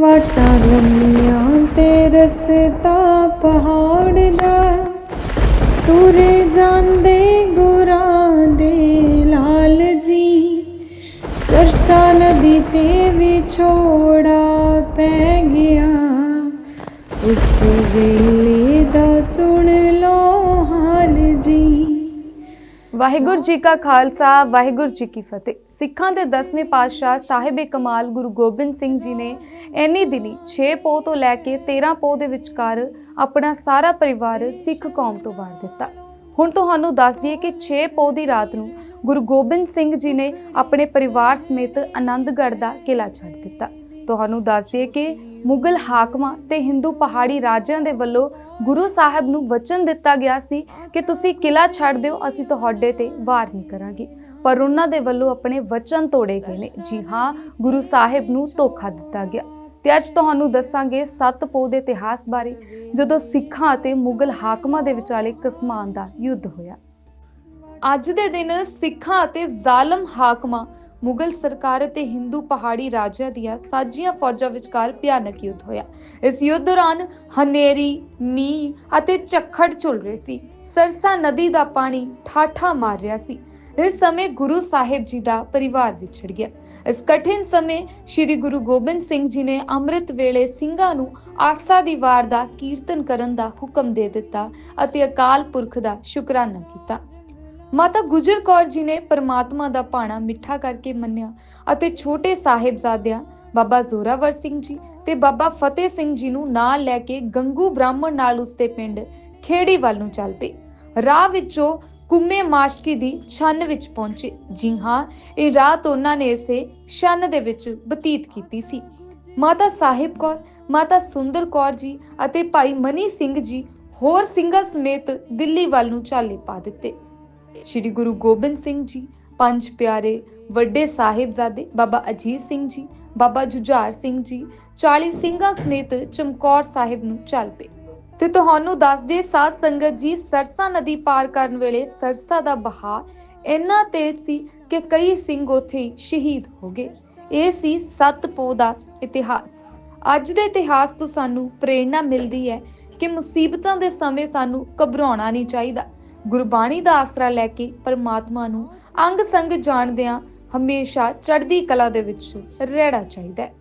ਵਾਟਾਂ ਲੰਮੀਆਂ ਤੇ ਰਸਤਾ ਪਹਾੜ ਦਾ। ਤੁਰੇ ਜਾਂਦੇ ਗੁਰਾਂ ਦੇ ਲਾਲ ਜੀ। ਸਰਸਾ ਨਦੀ ਤੇ ਵਿਛੋੜਾ ਪੈ ਗਿਆ। ਉਸ ਵੇਲੇ ਦਾ ਵਾਹਿਗੁਰੂ ਜੀ ਕਾ ਖਾਲਸਾ, ਵਾਹਿਗੁਰੂ ਜੀ ਕੀ ਫਤਿਹ। ਸਿੱਖਾਂ ਦੇ 10ਵੇਂ ਪਾਤਸ਼ਾਹ ਸਾਹਿਬ ਕਮਾਲ ਗੁਰੂ ਗੋਬਿੰਦ ਸਿੰਘ ਜੀ ਨੇ ਇੰਨੀ ਦਿਨੀ 6 ਪੋਹ ਤੋਂ ਲੈ ਕੇ 13 ਪੋਹ ਦੇ ਵਿਚਕਾਰ ਆਪਣਾ ਸਾਰਾ ਪਰਿਵਾਰ ਸਿੱਖ ਕੌਮ ਤੋਂ ਵਾਰ ਦਿੱਤਾ। ਹੁਣ ਤੁਹਾਨੂੰ ਦੱਸ ਦਈਏ ਕਿ 6 ਪੋਹ ਦੀ ਰਾਤ ਨੂੰ ਗੁਰੂ ਗੋਬਿੰਦ ਸਿੰਘ ਜੀ ਨੇ ਆਪਣੇ ਪਰਿਵਾਰ ਸਮੇਤ ਆਨੰਦਗੜ੍ਹ ਦਾ ਕਿਲਾ ਛੱਡ ਦਿੱਤਾ। ਤੁਹਾਨੂੰ ਦੱਸ ਦਈਏ ਕਿ ਮੁਗਲ ਹਾਕਮਾਂ ਤੇ ਹਿੰਦੂ ਪਹਾੜੀ ਰਾਜਿਆਂ ਦੇ ਵੱਲੋਂ ਗੁਰੂ ਸਾਹਿਬ ਨੂੰ ਵਚਨ ਦਿੱਤਾ ਗਿਆ ਸੀ ਕਿ ਤੁਸੀਂ ਕਿਲਾ ਛੱਡ ਦਿਓ, ਅਸੀਂ ਤੁਹਾਡੇ ਤੇ ਵਾਰ ਨਹੀਂ ਕਰਾਂਗੇ। ਪਰ ਉਹਨਾਂ ਦੇ ਵੱਲੋਂ ਆਪਣੇ ਵਚਨ ਤੋੜੇ ਗਏ ਨੇ। ਜੀ ਹਾਂ, ਗੁਰੂ ਸਾਹਿਬ ਨੂੰ ਧੋਖਾ ਦਿੱਤਾ ਗਿਆ। ਤੇ ਅੱਜ ਤੁਹਾਨੂੰ ਦੱਸਾਂਗੇ ਸੱਤ ਪੋਹ ਦੇ ਇਤਿਹਾਸ ਬਾਰੇ, ਜਦੋਂ ਸਿੱਖਾਂ ਅਤੇ ਮੁਗਲ ਹਾਕਮਾਂ ਦੇ ਵਿਚਾਲੇ ਕਸਮਾਨ ਦਾ ਯੁੱਧ ਹੋਇਆ। ਅੱਜ ਦੇ ਦਿਨ ਸਿੱਖਾਂ ਅਤੇ ਜ਼ਾਲਮ ਹਾਕਮਾਂ ਮੁਗਲ ਸਰਕਾਰ ਅਤੇ ਹਿੰਦੂ ਪਹਾੜੀ ਰਾਜਿਆਂ ਦੀਆਂ ਸਾਂਝੀਆਂ ਫੌਜਾਂ ਵਿਚਕਾਰ ਭਿਆਨਕ ਯੁੱਧ ਹੋਇਆ। ਇਸ ਯੁੱਧ ਦੌਰਾਨ ਹਨੇਰੀ, ਮੀਂਹ ਅਤੇ ਝੱਖੜ ਝੁਲ ਰਹੇ ਸੀ। ਸਰਸਾ ਨਦੀ ਦਾ ਪਾਣੀ ਠਾਠਾ ਮਾਰ ਰਿਹਾ ਸੀ। ਇਸ ਸਮੇਂ ਗੁਰੂ ਸਾਹਿਬ ਜੀ ਦਾ ਪਰਿਵਾਰ ਵਿਛੜ ਗਿਆ। ਇਸ ਕਠਿਨ ਸਮੇਂ ਸ੍ਰੀ ਗੁਰੂ ਗੋਬਿੰਦ ਸਿੰਘ ਜੀ ਨੇ ਅੰਮ੍ਰਿਤ ਵੇਲੇ ਸਿੰਘਾਂ ਨੂੰ ਆਸਾ ਦੀ ਵਾਰ ਦਾ ਕੀਰਤਨ ਕਰਨ ਦਾ ਹੁਕਮ ਦੇ ਦਿੱਤਾ ਅਤੇ ਅਕਾਲ ਪੁਰਖ ਦਾ ਸ਼ੁਕਰਾਨਾ ਕੀਤਾ। ਮਾਤਾ ਗੁਜਰ ਕੌਰ ਜੀ ਨੇ ਪਰਮਾਤਮਾ ਦਾ ਪਾਣਾ ਮਿੱਠਾ ਕਰਕੇ ਮੰਨਿਆ ਅਤੇ ਛੋਟੇ ਸਾਹਿਬਜ਼ਾਦਿਆਂ ਬਾਬਾ ਜ਼ੋਰਾਵਰ ਸਿੰਘ ਜੀ ਤੇ ਬਾਬਾ ਫਤਿਹ ਸਿੰਘ ਜੀ ਨੂੰ ਨਾਲ ਲੈ ਕੇ ਗੰਗੂ ਬ੍ਰਾਹਮਣ ਨਾਲ ਉਸਦੇ ਪਿੰਡ ਖੇੜੀ ਵੱਲ ਨੂੰ ਚੱਲ ਪਏ। ਰਾਹ ਵਿੱਚੋਂ ਕੁੰਮੇ ਮਾਸ਼ਕੀ ਦੀ ਛੰਨ ਵਿੱਚ ਪਹੁੰਚੇ। ਜੀ ਹਾਂ, ਇਹ ਰਾਤ ਉਹਨਾਂ ਨੇ ਇਸੇ ਛੰਨ ਦੇ ਵਿੱਚ ਬਤੀਤ ਕੀਤੀ ਸੀ। ਮਾਤਾ ਸਾਹਿਬ ਕੌਰ, ਮਾਤਾ ਸੁੰਦਰ ਕੌਰ ਜੀ ਅਤੇ ਭਾਈ ਮਨੀ ਸਿੰਘ ਜੀ ਹੋਰ ਸਿੰਘਾਂ ਸਮੇਤ ਦਿੱਲੀ ਵੱਲ ਨੂੰ ਚਾਲੇ ਪਾ ਦਿੱਤੇ। ਸ਼੍ਰੀ ਗੁਰੂ ਗੋਬਿੰਦ ਸਿੰਘ ਜੀ, ਪੰਜ ਪਿਆਰੇ ਵੱਡੇ ਸਾਹਿਬਜ਼ਾਦੇ ਬਾਬਾ ਅਜੀਤ ਸਿੰਘ ਜੀ, ਬਾਬਾ ਜੁਝਾਰ ਸਿੰਘ ਜੀ 40 ਸਿੰਘਾਂ ਸਮੇਤ ਚਮਕੌਰ ਸਾਹਿਬ ਨੂੰ ਚੱਲ ਪਏ। ਤੇ ਤੁਹਾਨੂੰ ਦੱਸਦੇ ਸਾਧ ਸੰਗਤ ਜੀ, ਸਰਸਾ ਨਦੀ ਪਾਰ ਕਰਨ ਵੇਲੇ ਸਰਸਾ ਦਾ ਬਹਾ ਇੰਨਾ ਤੇਜ਼ ਸੀ ਕਿ ਕਈ ਸਿੰਘ ਉੱਥੇ ਸ਼ਹੀਦ ਹੋ ਗਏ। ਇਹ ਸੀ ਸੱਤ ਪੋਹ ਦਾ ਇਤਿਹਾਸ। ਅੱਜ ਦੇ ਇਤਿਹਾਸ ਤੋਂ ਸਾਨੂੰ ਪ੍ਰੇਰਣਾ ਮਿਲਦੀ ਹੈ ਕਿ ਮੁਸੀਬਤਾਂ ਦੇ ਸਮੇਂ ਸਾਨੂੰ ਘਬਰਾਉਣਾ ਨਹੀਂ ਚਾਹੀਦਾ। ਗੁਰਬਾਣੀ ਦਾ ਆਸਰਾ ਲੈ ਕੇ ਪਰਮਾਤਮਾ ਨੂੰ ਅੰਗ ਸੰਗ ਜਾਣਦਿਆਂ ਹਮੇਸ਼ਾ ਚੜ੍ਹਦੀ ਕਲਾ ਦੇ ਵਿੱਚ ਰਹਿਣਾ ਚਾਹੀਦਾ ਹੈ।